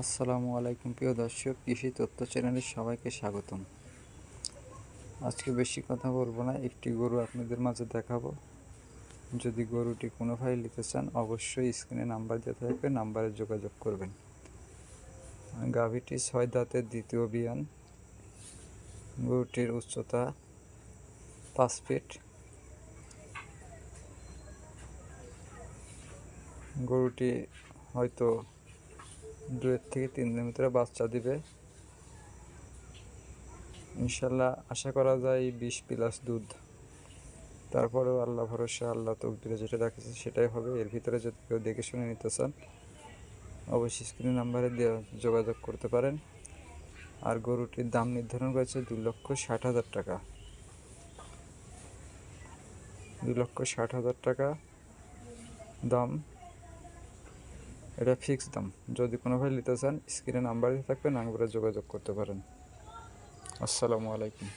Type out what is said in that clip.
আসসালামু আলাইকুম প্রিয় দর্শক, কৃষি তথ্য চ্যানেলে সবাইকে স্বাগতম। আজকে বেশি কথা বলব না, একটি গরু আপনাদের মাঝে দেখাবো। যদি গরুটি কোনো ভাই নিতে চান, অবশ্যই স্ক্রিনে নাম্বার দেওয়া থাকবে, নাম্বারে যোগাযোগ করবেন। গাভীটি ছয় দাঁতের দ্বিতীয় বিয়ান। গরুটির উচ্চতা পাঁচ ফিট। গরুটি হয়তো দুয়ের থেকে তিন দিনের ভিতরে বাচ্চা দিবে। ইনশাল্লাহ আশা করা যায় বিশ প্লাস দুধ। তারপরেও আল্লাহ ভরসা, আল্লাহ তকদিরে যেটা রাখেছে সেটাই হবে। এর ভিতরে যদি কেউ দেখে শুনে নিতে চান, অবশ্যই স্ক্রিন নাম্বারে যোগাযোগ করতে পারেন। আর গরুটির দাম নির্ধারণ করেছে দু লক্ষ ষাট হাজার টাকা। দু লক্ষ ষাট হাজার টাকা দাম। এটা ফিক্স দাম। যদি কোনো ভাই নিতে চান স্ক্রিনে নাম্বার থাকবে নাম্বারে যোগাযোগ করতে পারেন। আসসালামু আলাইকুম।